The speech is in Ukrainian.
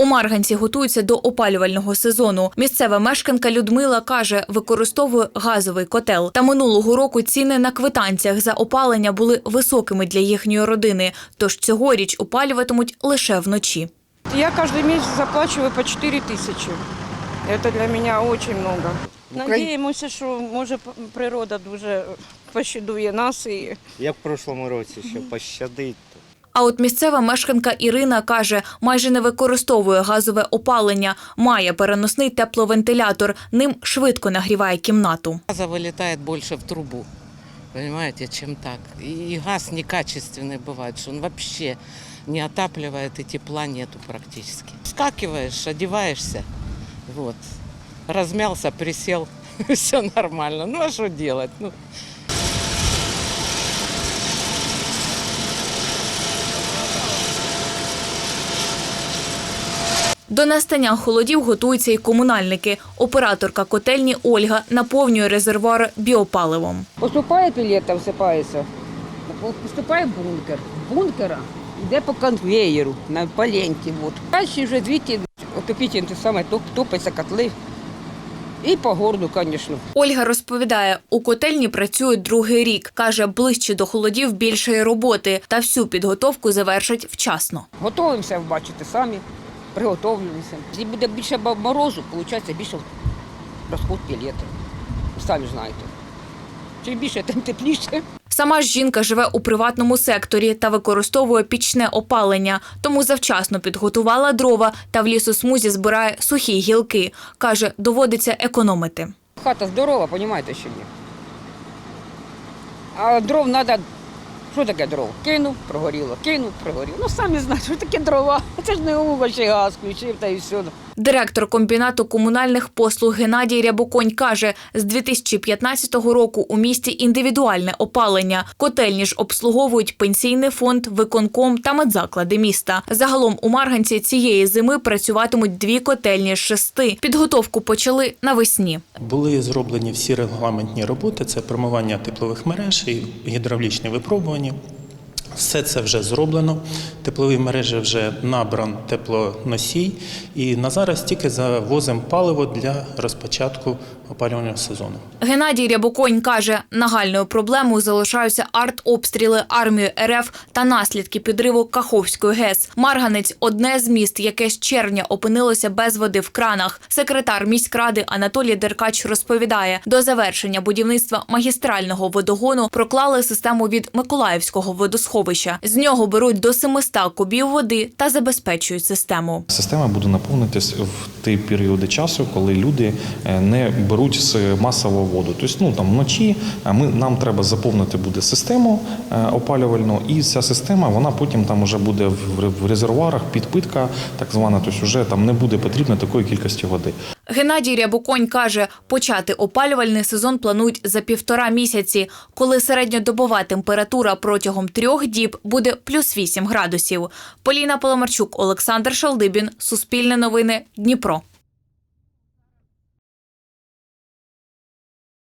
У Марганці готуються до опалювального сезону. Місцева мешканка Людмила каже, використовує газовий котел. Та минулого року ціни на квитанціях за опалення були високими для їхньої родини. Тож цьогоріч опалюватимуть лише вночі. Я каждый месяц заплачиваю по 4 тысячи. Это для меня очень много. Надіємося, що може п- природа дуже пощадує нас і Як в прошлому році, що пощадить. А от місцева мешканка Ірина каже, майже не використовує газове опалення, має переносний тепловентилятор. Ним швидко нагріває кімнату. Газа вылетает больше в трубу, понимаете, чем так. И газ некачественный бывает, что он вообще не отапливает и тепла нету практически. Скакиваешь, одеваешься, вот, размялся, присел, все нормально. Ну а что делать? Ну, До настання холодів готуються і комунальники. Операторка котельні Ольга наповнює резервуари біопаливом. Поступає пілета, всипається. Поступає бункер. Бункера йде по конвеєру на. От. Далі вже звідти отопіть те саме, топиться котли. І по городу, звісно. Ольга розповідає, у котельні працює другий рік. Каже, ближче до холодів більшої роботи та всю підготовку завершать вчасно. Готуємося, бачите, самі, приготовлюємося. Якщо буде більше морозу, виходить більше розход пілета. Самі знаєте. Чим більше, тим тепліше. Сама ж жінка живе у приватному секторі та використовує пічне опалення, тому завчасно підготувала дрова та в лісосмузі збирає сухі гілки. Каже, доводиться економити. Хата здорова, розумієте, що ні. А дров треба. Що таке дров? Кинув, прогоріло, кинув, прогоріло. Ну самі знаєте, що таке дрова. Це ж не овочі газ включив та і все. Директор комбінату комунальних послуг Геннадій Рябоконь каже, з 2015 року у місті індивідуальне опалення. Котельні ж обслуговують пенсійний фонд, виконком та медзаклади міста. Загалом у Марганці цієї зими працюватимуть дві котельні з шести. Підготовку почали навесні. Були зроблені всі регламентні роботи: це промивання теплових мереж і гідравлічні випробування районі. Все це вже зроблено. Теплові мережі вже набран теплоносій, і на зараз тільки завозимо паливо для розпочатку опалювального сезону. Геннадій Рябоконь каже, нагальною проблемою залишаються артобстріли армії РФ та наслідки підриву Каховської ГЕС. Марганець одне з міст, яке з червня опинилося без води в кранах. Секретар міськради Анатолій Деркач розповідає, до завершення будівництва магістрального водогону проклали систему від Миколаївського водосховища. З нього беруть до 700 кубів води та забезпечують систему. Система буде наповнитись в ті періоди часу, коли люди е, не беруть з масового воду. Тобто, ну там вночі е, ми нам треба заповнити буде систему е, опалювальну, і ця система вона потім там вже буде в резервуарах, підпитка, так звана. Тобто, вже там не буде потрібно такої кількості води. Геннадій Рябоконь каже, почати опалювальний сезон планують за півтора місяці, коли середньодобова температура протягом трьох діб буде плюс 8 градусів. Поліна Поломарчук, Олександр Шалдибін, Суспільне новини, Дніпро.